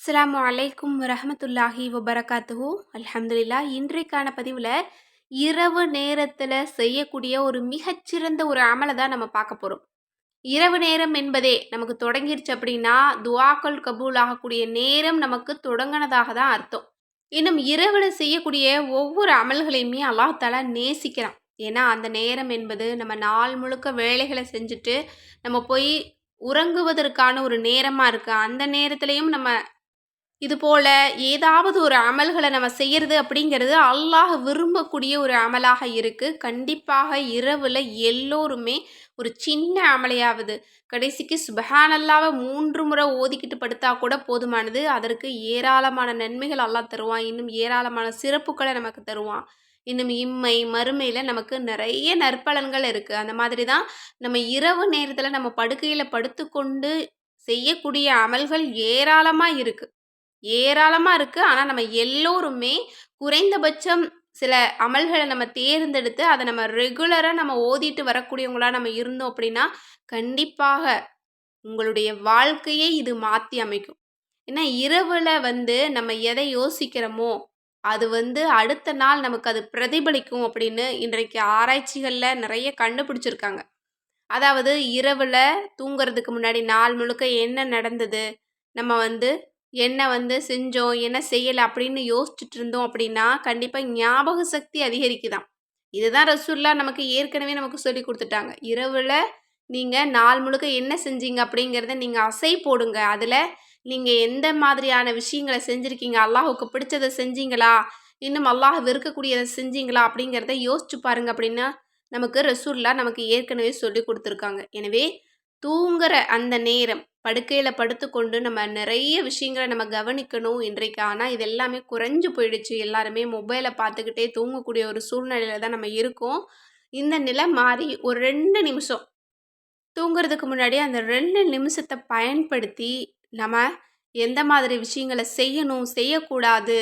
அஸ்லாம் அலைக்கும் வரஹமத்துல்லாஹி வபரகாத்துஹு. அல்ஹம்துலில்லா இன்றைக்கான பதிவில் இரவு நேரத்தில் செய்யக்கூடிய ஒரு மிகச்சிறந்த ஒரு அமலை தான் நம்ம பார்க்க போகிறோம் இரவு நேரம் என்பதே நமக்கு தொடங்கிருச்சு அப்படின்னா துவாக்கள் கபூல் ஆகக்கூடிய நேரம் நமக்கு தொடங்கினதாக தான் அர்த்தம். இன்னும் இரவில் செய்யக்கூடிய ஒவ்வொரு அமல்களையுமே அல்லாஹாலா நேசிக்கிறான். ஏன்னா அந்த நேரம் என்பது நம்ம நாள் முழுக்க வேலைகளை செஞ்சுட்டு நம்ம போய் உறங்குவதற்கான ஒரு நேரமாக இருக்குது அந்த நேரத்துலையும் நம்ம இது போல் ஏதாவது ஒரு அமல்களை நம்ம செய்கிறது அப்படிங்கிறது அல்லாஹ் விரும்பக்கூடிய ஒரு அமலாக இருக்குது கண்டிப்பாக இரவில் எல்லோருமே ஒரு சின்ன அமலையாவது கடைசிக்கு சுபஹானல்லாவை மூன்று முறை ஓதிக்கிட்டு படுத்தா கூட போதுமானது. அதற்கு ஏராளமான நன்மைகள் அல்லாஹ் தருவான். இன்னும் ஏராளமான சிறப்புகளை நமக்கு தருவான். இன்னும் இம்மை மறுமையில் நமக்கு நிறைய நற்பலன்கள் இருக்குது அந்த மாதிரி தான் நம்ம இரவு நேரத்தில் நம்ம படுக்கையில் படுத்துக்கொண்டு செய்யக்கூடிய அமல்கள் ஏராளமாக இருக்குது ஏராளமாக இருக்குது ஆனால் நம்ம எல்லோருமே குறைந்தபட்சம் சில அமல்களை நம்ம தேர்ந்தெடுத்து அதை நம்ம ரெகுலராக நம்ம ஓதிட்டு வரக்கூடியவங்களாக நம்ம இருந்தோம் அப்படின்னா கண்டிப்பாக உங்களுடைய வாழ்க்கையே இது மாற்றி அமைக்கும். ஏன்னா இரவில் வந்து நம்ம எதை யோசிக்கிறோமோ அது வந்து அடுத்த நாள் நமக்கு அது பிரதிபலிக்கும் அப்படின்னு இன்றைக்கு ஆராய்ச்சிகளில் நிறைய கண்டுபிடிச்சிருக்காங்க. அதாவது இரவில் தூங்குறதுக்கு முன்னாடி நாள் முழுக்க என்ன நடந்தது? நம்ம வந்து என்ன வந்து செஞ்சோம் என்ன செய்யலை அப்படின்னு யோசிச்சுட்டு இருந்தோம் அப்படின்னா கண்டிப்பாக ஞாபக சக்தி அதிகரிக்குதான் இதுதான் ரசூல்லா நமக்கு ஏற்கனவே நமக்கு சொல்லி கொடுத்துட்டாங்க. இரவில் நீங்கள் நாள் முழுக்க என்ன செஞ்சீங்க அப்படிங்கிறத நீங்கள் அசை போடுங்க. அதில் நீங்கள் எந்த மாதிரியான விஷயங்களை செஞ்சுருக்கீங்க அல்லாஹுக்கு பிடிச்சதை செஞ்சீங்களா இன்னும் அல்லாஹ் வெறுக்கக்கூடியதை செஞ்சீங்களா அப்படிங்கிறத யோசிச்சு பாருங்க அப்படின்னா நமக்கு ரசூல்லா நமக்கு ஏற்கனவே சொல்லி கொடுத்துருக்காங்க. எனவே தூங்குற அந்த நேரம் படுக்கையில் படுத்துக்கொண்டு நம்ம நிறைய விஷயங்களை நம்ம கவனிக்கணும் இன்றைக்கு. ஆனால் இது எல்லாமே குறைஞ்சு போயிடுச்சு. எல்லாருமே மொபைலை பார்த்துக்கிட்டே தூங்கக்கூடிய ஒரு சூழ்நிலையில் தான் நம்ம இருக்கோம். இந்த நிலை மாறி ஒரு ரெண்டு நிமிஷம். தூங்குறதுக்கு முன்னாடி அந்த ரெண்டு நிமிஷத்தை பயன்படுத்தி நம்ம எந்த மாதிரி விஷயங்களை செய்யணும் செய்யக்கூடாது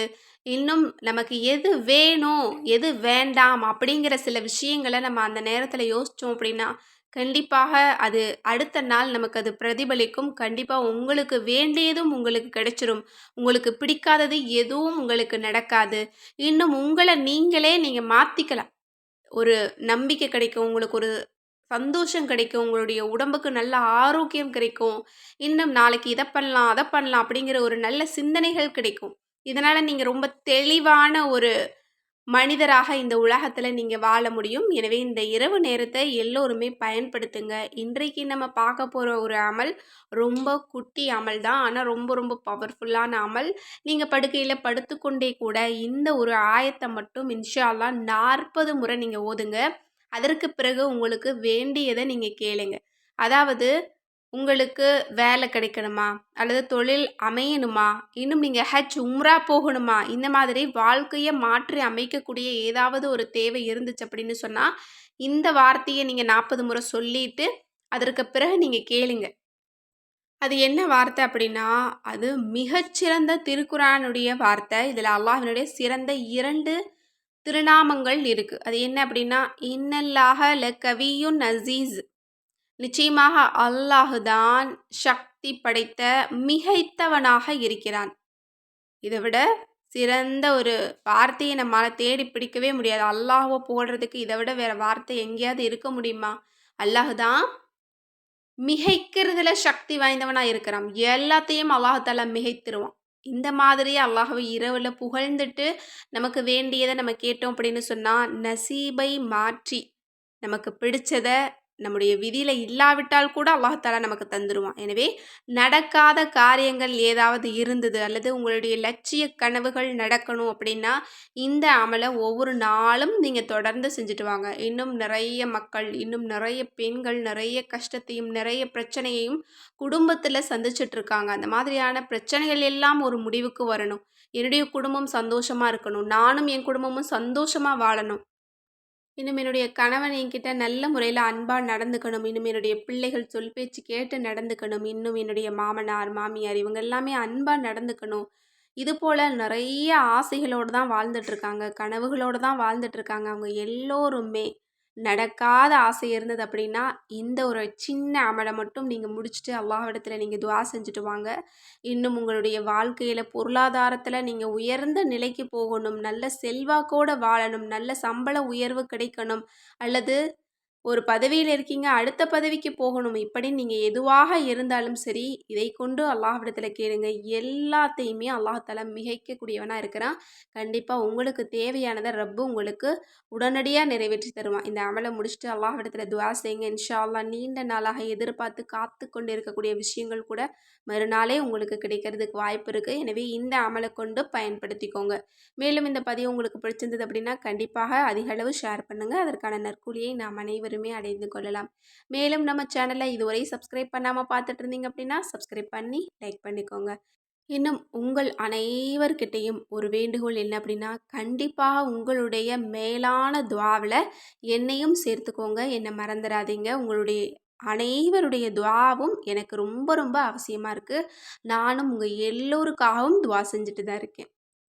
இன்னும் நமக்கு எது வேணும் எது வேண்டாம் அப்படிங்கிற சில விஷயங்களை நம்ம அந்த நேரத்தில் யோசித்தோம் அப்படின்னா கண்டிப்பாக அது அடுத்த நாள் நமக்கு அது பிரதிபலிக்கும். கண்டிப்பாக உங்களுக்கு வேண்டியதும் உங்களுக்கு கிடைச்சிரும். உங்களுக்கு பிடிக்காதது எதுவும் உங்களுக்கு நடக்காது. இன்னும் உங்களை நீங்களே நீங்கள் மாற்றிக்கலாம் ஒரு நம்பிக்கை கிடைக்கும் உங்களுக்கு ஒரு சந்தோஷம் கிடைக்கும் உங்களுடைய உடம்புக்கு நல்ல ஆரோக்கியம் கிடைக்கும். இன்னும் நாளைக்கு இதை பண்ணலாம் அதை பண்ணலாம் அப்படிங்கிற ஒரு நல்ல சிந்தனைகள் கிடைக்கும். இதனால் நீங்கள் ரொம்ப தெளிவான ஒரு மனிதராக இந்த உலகத்தில் நீங்கள் வாழ முடியும். எனவே இந்த இரவு நேரத்தை எல்லோருமே பயன்படுத்துங்க. இன்றைக்கு நம்ம பார்க்க போகிற ஒரு அமல் ரொம்ப குட்டி அமல் தான். ஆனால் ரொம்ப ரொம்ப பவர்ஃபுல்லான அமல். நீங்கள் படுக்கையில் படுத்துக்கொண்டே கூட இந்த ஒரு ஆயத்தை மட்டும் இன்ஷால்லாம் நாற்பது முறை நீங்கள் ஓதுங்க. அதற்கு பிறகு உங்களுக்கு வேண்டியதை நீங்கள் கேளுங்க. அதாவது உங்களுக்கு வேலை கிடைக்கணுமா? அல்லது தொழில் அமையணுமா? இன்னும் நீங்கள் ஹஜ் உம்ரா போகணுமா? இந்த மாதிரி வாழ்க்கையை மாற்றி அமைக்கக்கூடிய ஏதாவது ஒரு தேவை இருந்துச்சு அப்படின்னு சொன்னால் இந்த வார்த்தையை நீங்கள் நாற்பது முறை சொல்லிட்டு அதற்கு பிறகு நீங்கள் கேளுங்க. அது என்ன வார்த்தை அப்படின்னா அது மிகச்சிறந்த திருக்குறானுடைய வார்த்தை. இதில் அல்லாஹினுடைய சிறந்த இரண்டு திருநாமங்கள் இருக்குது அது என்ன அப்படின்னா இன்னல்லாக ல கவியுன் அசீஸ். நிச்சயமாக அல்லாஹுதான் சக்தி படைத்த மிகைத்தவனாக இருக்கிறான். இதை விட சிறந்த ஒரு வார்த்தையை நம்மளால் தேடி பிடிக்கவே முடியாது. அல்லாஹுவை போடுறதுக்கு இதை விட வேறு வார்த்தை எங்கேயாவது இருக்க முடியுமா? அல்லாஹு தான் மிகைக்கிறதுல சக்தி வாய்ந்தவனாக இருக்கிறான். எல்லாத்தையும் அல்லாஹால மிகைத்திருவான். இந்த மாதிரி அல்லாஹவை இரவில் புகழ்ந்துட்டு நமக்கு வேண்டியதை நம்ம கேட்டோம் அப்படின்னு சொன்னால் நசீபை மாற்றி நமக்கு பிடிச்சதை நம்முடைய விதியில் இல்லாவிட்டால் கூட அல்லாஹாலா நமக்கு தந்துடுவான் எனவே நடக்காத காரியங்கள் ஏதாவது இருந்தது அல்லது உங்களுடைய லட்சிய கனவுகள் நடக்கணும் அப்படின்னா இந்த அமலை ஒவ்வொரு நாளும் நீங்கள் தொடர்ந்து செஞ்சுட்டு வாங்க. இன்னும் நிறைய மக்கள் இன்னும் நிறைய பெண்கள் நிறைய கஷ்டத்தையும் நிறைய பிரச்சனையையும் குடும்பத்தில் சந்திச்சுட்டு இருக்காங்க அந்த மாதிரியான பிரச்சனைகள் எல்லாம் ஒரு முடிவுக்கு வரணும். என்னுடைய குடும்பம் சந்தோஷமாக இருக்கணும். நானும் என் குடும்பமும் சந்தோஷமாக வாழணும். இன்னும் என்னுடைய கணவன் என்கிட்ட நல்ல முறையில் அன்பாக நடந்துக்கணும். இன்னும் என்னுடைய பிள்ளைகள் சொல் பேச்சு கேட்டு நடந்துக்கணும். இன்னும் என்னுடைய மாமனார் மாமியார் இவங்க எல்லாமே அன்பாக நடந்துக்கணும். இது போல் நிறைய ஆசைகளோடு தான் வாழ்ந்துட்டுருக்காங்க கனவுகளோடு தான் வாழ்ந்துட்டுருக்காங்க அவங்க எல்லோருமே. நடக்காத ஆசை இருந்தது அப்படின்னா இந்த ஒரு சின்ன அமலை மட்டும் நீங்கள் முடிச்சுட்டு அல்லாஹிடத்தில் நீங்கள் துவா செஞ்சுட்டு வாங்க. இன்னும் உங்களுடைய வாழ்க்கையில் பொருளாதாரத்தில் நீங்கள் உயர்ந்த நிலைக்கு போகணும். நல்ல செல்வாக்கோடு வாழணும். நல்ல சம்பள உயர்வு கிடைக்கணும். அல்லது ஒரு பதவியில் இருக்கீங்க அடுத்த பதவிக்கு போகணும். இப்படி நீங்கள் எதுவாக இருந்தாலும் சரி இதை கொண்டு அல்லாஹ்விடத்தில் கேளுங்க. எல்லாத்தையுமே அல்லாஹால மிகைக்கக்கூடியவனாக இருக்கிறான். கண்டிப்பாக உங்களுக்கு தேவையானதை ரப்பு உங்களுக்கு உடனடியாக நிறைவேற்றி தருவான். இந்த அமலை முடிச்சுட்டு அல்லாஹ்விடத்தில் துவா செய்யுங்க. இன்ஷா அல்லா நீண்ட நாளாக எதிர்பார்த்து காத்து கொண்டு இருக்கக்கூடிய விஷயங்கள் கூட மறுநாளே உங்களுக்கு கிடைக்கிறதுக்கு வாய்ப்பு இருக்குது எனவே இந்த அமலை கொண்டு பயன்படுத்திக்கோங்க. மேலும் இந்த பதிவு உங்களுக்கு பிடிச்சிருந்தது அப்படின்னா கண்டிப்பாக அதிக அளவு ஷேர் பண்ணுங்கள் அதற்கான நற்கூலியை நாம் அனைவரும் அடைந்து கொள்ளலாம். மேலும் நம்ம சேனலை இதுவரை சப்ஸ்கிரைப் பண்ணாமல் பார்த்துட்டு இருந்தீங்க அப்படின்னா சப்ஸ்கிரைப் பண்ணி லைக் பண்ணிக்கோங்க. இன்னும் உங்கள் அனைவர்கிட்டையும் ஒரு வேண்டுகோள் என்ன அப்படின்னா கண்டிப்பாக உங்களுடைய மேலான துவாவில் என்னையும் சேர்த்துக்கோங்க. என்னை மறந்துடாதீங்க. உங்களுடைய அனைவருடைய துவாவும் எனக்கு ரொம்ப ரொம்ப அவசியமாக இருக்குது நானும் உங்கள் எல்லோருக்காகவும் துவா செஞ்சுட்டு தான் இருக்கேன்.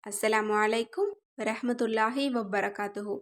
அஸ்ஸலாமு அலைக்கும் வரமத்துல்லாஹி வபரகாத்துஹூ.